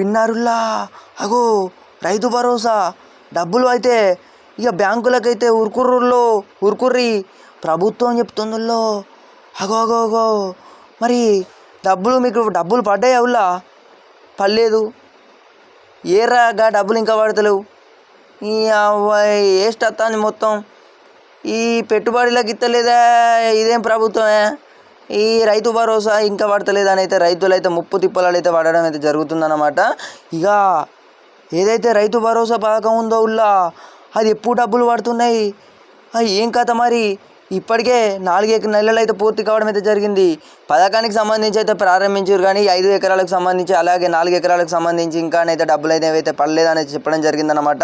పిన్నారుల్లా అగో రైతు భరోసా. డబ్బులు అయితే ఇక బ్యాంకులకైతే ఉరుకుర్రుల్లో ఉరుకుర్రి ప్రభుత్వం చెప్తుందిల్లో. అగో అగో అగో. మరి డబ్బులు మీకు డబ్బులు పడ్డాయి అవులా పడలేదు. ఏరాగా డబ్బులు ఇంకా పడతలేవు. ఈ అవ్వాయి వేస్ట్ వస్తుంది మొత్తం? ఈ పెట్టుబడులకు ఇస్తలేదా ఇదేం ప్రభుత్వమే? ఈ రైతు భరోసా ఇంకా పడతలేదు అని అయితే రైతులు అయితే ముప్పు తిప్పలాలు అయితే పడడం అయితే జరుగుతుందన్నమాట. ఇక ఏదైతే రైతు భరోసా పథకం ఉందో ఉల్లా అది ఎప్పుడు డబ్బులు పడుతున్నాయి అది ఏం కథ మరి? ఇప్పటికే నాలుగు ఎక నెలలు అయితే పూర్తి కావడం అయితే జరిగింది. పథకానికి సంబంధించి అయితే ప్రారంభించారు కానీ ఐదు ఎకరాలకు సంబంధించి అలాగే నాలుగు ఎకరాలకు సంబంధించి ఇంకా అయితే డబ్బులు అయితే ఏవైతే పడలేదని చెప్పడం జరిగిందనమాట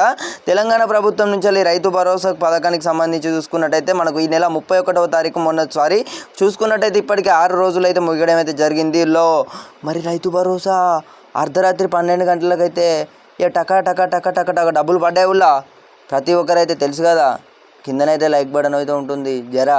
తెలంగాణ ప్రభుత్వం నుంచి రైతు భరోసా పథకానికి సంబంధించి చూసుకున్నట్టయితే మనకు ఈ నెల ముప్పై ఒకటవ తారీఖు మొన్న సారీ చూసుకున్నట్టయితే ఇప్పటికే ఆరు రోజులు అయితే ముగియడం అయితే జరిగింది. లో మరి రైతు భరోసా అర్ధరాత్రి పన్నెండు గంటలకైతే ఇక టకా టకా టకా టకా టకా డబ్బులు పడ్డాయి ఉల్లా? ప్రతి ఒక్కరైతే తెలుసు కదా. కిందనైతే లైక్ బటన్ అయితే ఉంటుంది. జరా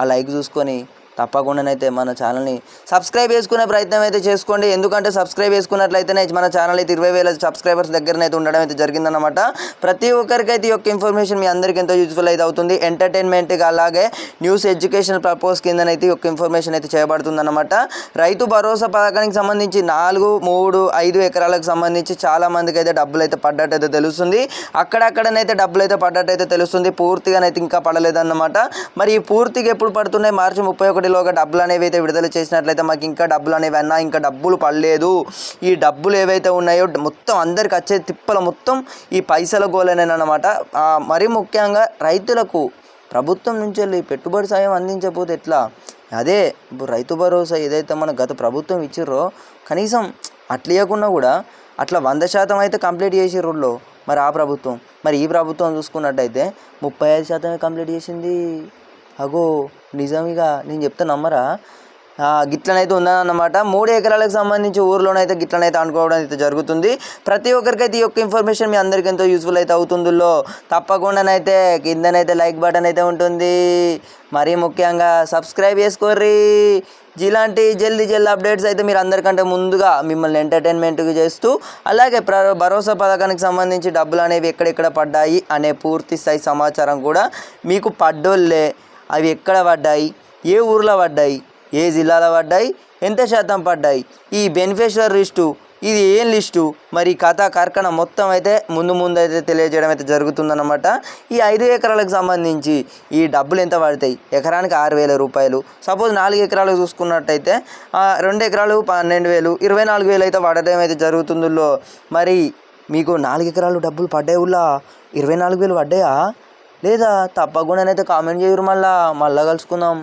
ఆ లైక్ చూసుకొని తప్పకుండానైతే మన ఛానల్ని సబ్స్క్రైబ్ చేసుకునే ప్రయత్నం అయితే చేసుకోండి. ఎందుకంటే సబ్స్క్రైబ్ చేసుకున్నట్లయితేనే మన ఛానల్ అయితే ఇరవై వేల సబ్స్క్రైబర్స్ దగ్గరనైతే ఉండడం అయితే జరిగిందనమాట ప్రతి ఒక్కరికైతే ఈ యొక్క ఇన్ఫర్మేషన్ మీ అందరికీ ఎంతో యూజ్ఫుల్ అయితే అవుతుంది. ఎంటర్టైన్మెంట్గా అలాగే న్యూస్ ఎడ్యుకేషన్ పర్పస్ కిందనైతే ఈ యొక్క ఇన్ఫర్మేషన్ అయితే చేయబడుతుందన్నమాట. రైతు భరోసా పథకానికి సంబంధించి నాలుగు మూడు ఐదు ఎకరాలకు సంబంధించి చాలామందికి అయితే డబ్బులు అయితే పడ్డట్టయితే తెలుస్తుంది. అక్కడక్కడనైతే డబ్బులు అయితే పడ్డట్టయితే తెలుస్తుంది. పూర్తిగానైతే ఇంకా పడలేదన్నమాట. మరి ఈ పూర్తిగా ఎప్పుడు పడుతున్నాయి? మార్చి ముప్పై ఒకటిలోగా డబ్బులు అనేవి అయితే విడుదల చేసినట్లయితే మాకు ఇంకా డబ్బులు అనేవి అన్నా ఇంకా డబ్బులు పడలేదు. ఈ డబ్బులు ఏవైతే ఉన్నాయో మొత్తం అందరికి వచ్చే తిప్పల మొత్తం ఈ పైసల గోలనేనమాట మరి ముఖ్యంగా రైతులకు ప్రభుత్వం నుంచి వెళ్ళి పెట్టుబడి సాయం అందించకపోతే ఎట్లా? అదే ఇప్పుడు రైతు భరోసా ఏదైతే మన గత ప్రభుత్వం ఇచ్చిర్రో కనీసం అట్లా కూడా అట్లా వంద శాతం అయితే కంప్లీట్ చేసిర్రులో మరి ఆ ప్రభుత్వం మరి ఈ ప్రభుత్వం చూసుకున్నట్టయితే ముప్పై ఐదు శాతమే కంప్లీట్ చేసింది. అగో నిజంగా నేను చెప్తే నమ్మరా? ఆ, గిట్లనైతే ఉందన్నమాట. మూడు ఎకరాలకు సంబంధించి ఊర్లోనైతే గిట్లనైతే అనుకోవడం అయితే జరుగుతుంది. ప్రతి ఒక్కరికైతే ఈ యొక్క ఇన్ఫర్మేషన్ మీ అందరికీ ఎంతో యూస్ఫుల్ అయితే అవుతుందిలో. తప్పకుండానైతే కిందనైతే లైక్ బటన్ అయితే ఉంటుంది. మరీ ముఖ్యంగా సబ్స్క్రైబ్ చేసుకోర్రి. ఇలాంటి జల్దీ జల్దీ అప్డేట్స్ అయితే మీరు అందరికంటే ముందుగా మిమ్మల్ని ఎంటర్టైన్మెంట్గా చేస్తూ అలాగే ప్ర భరోసా పథకానికి సంబంధించి డబ్బులు అనేవి ఎక్కడెక్కడ పడ్డాయి అనే పూర్తి స్థాయి సమాచారం కూడా మీకు పడ్డోళ్ళే అవి ఎక్కడ పడ్డాయి? ఏ ఊర్లో పడ్డాయి? ఏ జిల్లాలో పడ్డాయి? ఎంత శాతం పడ్డాయి? ఈ బెనిఫిషియర్ లిస్టు ఇది ఏం లిస్టు? మరి కథ కార్ఖాన మొత్తం అయితే ముందు ముందు అయితే తెలియజేయడం అయితే జరుగుతుందన్నమాట. ఈ ఐదు ఎకరాలకు సంబంధించి ఈ డబ్బులు ఎంత పడతాయి? ఎకరానికి ఆరు వేల రూపాయలు. సపోజ్ నాలుగు ఎకరాలు చూసుకున్నట్టయితే రెండు ఎకరాలు పన్నెండు వేలు ఇరవై నాలుగు వేలు అయితే పడడం అయితే జరుగుతుందిలో మరి మీకు నాలుగు ఎకరాలు డబ్బులు పడ్డాయి ఊళ్ళా? ఇరవై నాలుగు వేలు పడ్డాయా? లేదా తప్పకుండా అయితే కామెంట్ చేయరు మళ్ళా. మళ్ళీ కలుసుకుందాం.